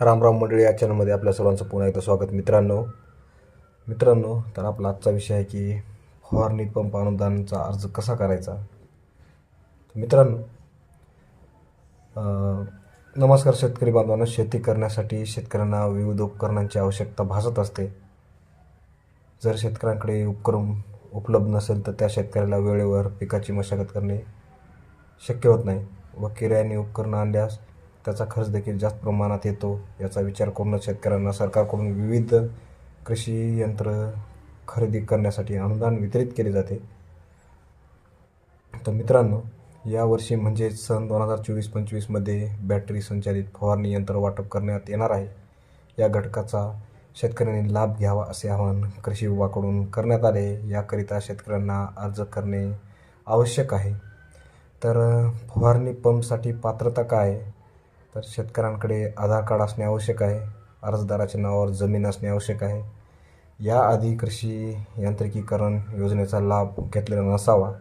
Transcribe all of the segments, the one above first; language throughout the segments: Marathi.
रामराम मंडळी या चॅनलमध्ये आपल्या सर्वांचं पुन्हा एकदा स्वागत मित्रांनो. मित्रांनो तर आपला आजचा विषय आहे की फवारणी पंप अनुदानाचा अर्ज कसा करायचा? मित्रांनो नमस्कार शेतकरी बांधवांना. शेती करण्यासाठी शेतकऱ्यांना विविध उपकरणांची आवश्यकता भासत असते. जर शेतकऱ्यांकडे उपकरण उपलब्ध नसेल तर त्या शेतकऱ्याला वेळेवर पिकाची मशागत करणे शक्य होत नाही. व किरायाने उपकरणं आणल्यास त्याचा खर्च देखील जास्त प्रमाणात येतो. याचा विचार करूनच शेतकऱ्यांना सरकारकडून विविध कृषी यंत्र खरेदी करण्यासाठी अनुदान वितरित केले जाते. तर मित्रांनो यावर्षी म्हणजे सन दोन हजार चोवीस पंचवीसमध्ये बॅटरी संचालित फवारणी यंत्र वाटप करण्यात येणार आहे. या घटकाचा शेतकऱ्यांनी लाभ घ्यावा असे आवाहन कृषी विभागाकडून करण्यात आले याकरिता शेतकऱ्यांना अर्ज करणे आवश्यक आहे. तर फवारणी पंपसाठी पात्रता काय आहे? तर शेतकऱ्यांकडे आधार कार्ड असणे आवश्यक आहे अर्जदाराच्या नावावर जमीन असणे आवश्यक आहे. याआधी कृषी यांत्रिकीकरण योजनेचा लाभ घेतलेला नसावा.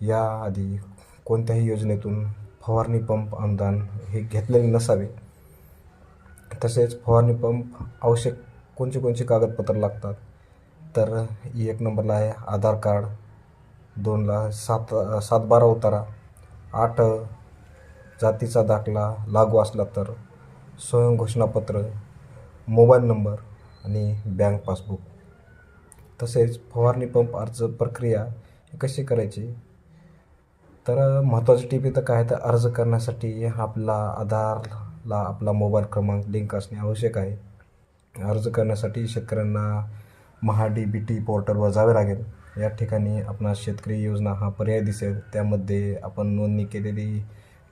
याआधी कोणत्याही योजनेतून फवारणी पंप अनुदान हे घेतलेले नसावे. तसेच फवारणी पंप आवश्यक कोणते कोणते कागदपत्र लागतात? तर एक नंबरला आहे आधार कार्ड दोनला सात सात बारा उतारा आठ जातीचा दाखला लागू असला तर स्वयं घोषणापत्र मोबाईल नंबर आणि बँक पासबुक. तसेच फवारणी पंप अर्ज प्रक्रिया कशी करायची? तर महत्त्वाची टीप इथं काय तर अर्ज करण्यासाठी आपला आधारला आपला मोबाईल क्रमांक लिंक असणे आवश्यक आहे. अर्ज करण्यासाठी शेतकऱ्यांना महा डी बी टी पोर्टलवर जावे लागेल. या ठिकाणी आपणास शेतकरी योजना हा पर्याय दिसेल. त्यामध्ये आपण नोंदणी केलेली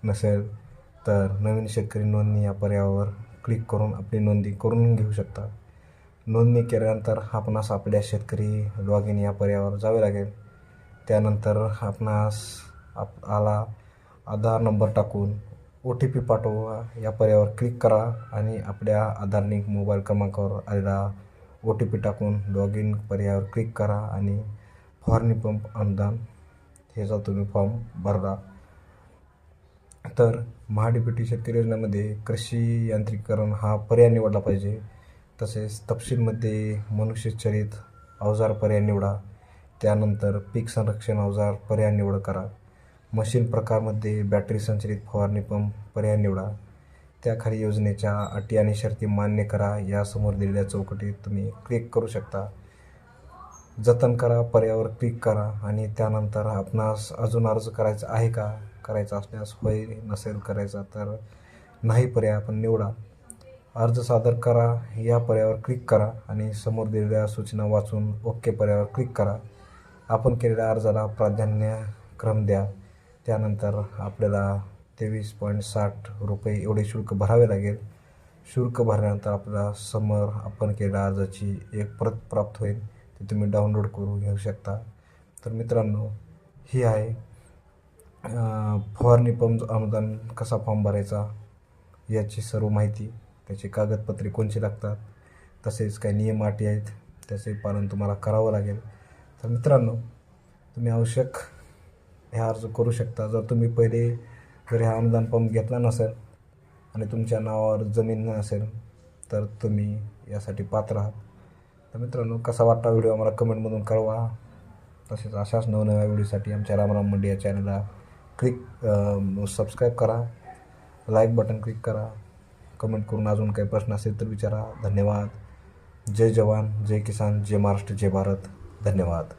नसेल तर नवीन शेतकरी नोंदणी या पर्यायावर क्लिक करून आपली नोंदणी करून घेऊ शकता. नोंदणी केल्यानंतर आपणास आपल्या शेतकरी लॉग इन या पर्यायावर जावे लागेल. त्यानंतर आपणास आप आला आधार नंबर टाकून ओ टी पी पाठवा. या पर्यायावर क्लिक करा आणि आपल्या आधार लिंक मोबाईल क्रमांकावर आलेला ओ टी पी टाकून लॉग इन पर्यायावर क्लिक करा आणि फवारणी पंप अनुदान ह्याचा तुम्ही फॉर्म भरला तर महाडीपीटी शेतकरी योजनामध्ये कृषी यांत्रिकीकरण हा पर्याय निवडला पाहिजे. तसेच तपशीलमध्ये मनुष्यचरित अवजार पर्याय निवडा. त्यानंतर पीक संरक्षण अवजार पर्याय निवड करा. मशीन प्रकारमध्ये बॅटरी संचलित फवारणी पंप पर्याय निवडा. त्याखाली योजनेच्या अटी आणि शर्ती मान्य करा. यासमोर दिलेल्या चौकटीत तुम्ही क्लिक करू शकता. जतन करा पर्यावर क्लिक करा आणि त्यानंतर आपणास अजून अर्ज करायचा आहे का? करायचा असल्यास होय नसेल करायचा तर नाही पर्याय आपण निवडा. अर्ज सादर करा या पर्यायावर क्लिक करा आणि समोर दिलेल्या सूचना वाचून ओके पर्यायावर क्लिक करा. आपण केलेल्या अर्जाला प्राधान्य क्रम द्या. त्यानंतर आपल्याला तेवीस पॉईंट साठ रुपये एवढे शुल्क भरावे लागेल. शुल्क भरल्यानंतर आपल्याला समोर आपण केलेल्या अर्जाची एक प्रत प्राप्त होईल. ती तुम्ही डाउनलोड करून घेऊ शकता. तर मित्रांनो ही आहे फवारणी पंप अनुदान कसा फॉर्म भरायचा याची सर्व माहिती त्याची कागदपत्रे कोणची लागतात तसेच काही नियम अटी आहेत त्याचे पालन तुम्हाला करावं लागेल. तर मित्रांनो तुम्ही आवश्यक हे अर्ज करू शकता. जर तुम्ही पहिले जर हा अनुदान पंप घेतला नसेल आणि तुमच्या नावावर जमीन नसेल तर तुम्ही यासाठी पात्र आहात. तर मित्रांनो कसा वाटता व्हिडिओ? आम्हाला कमेंटमधून कळवा. तसेच अशाच नवनव्या व्हिडिओसाठी आमच्या रामराम मंडी या चॅनलला क्लिक सबस्क्राईब करा लाईक बटन क्लिक करा, कमेंट करून अजून काही प्रश्न असेल तर विचारा. धन्यवाद. जय जवान, जय किसान, जय महाराष्ट्र, जय भारत. धन्यवाद.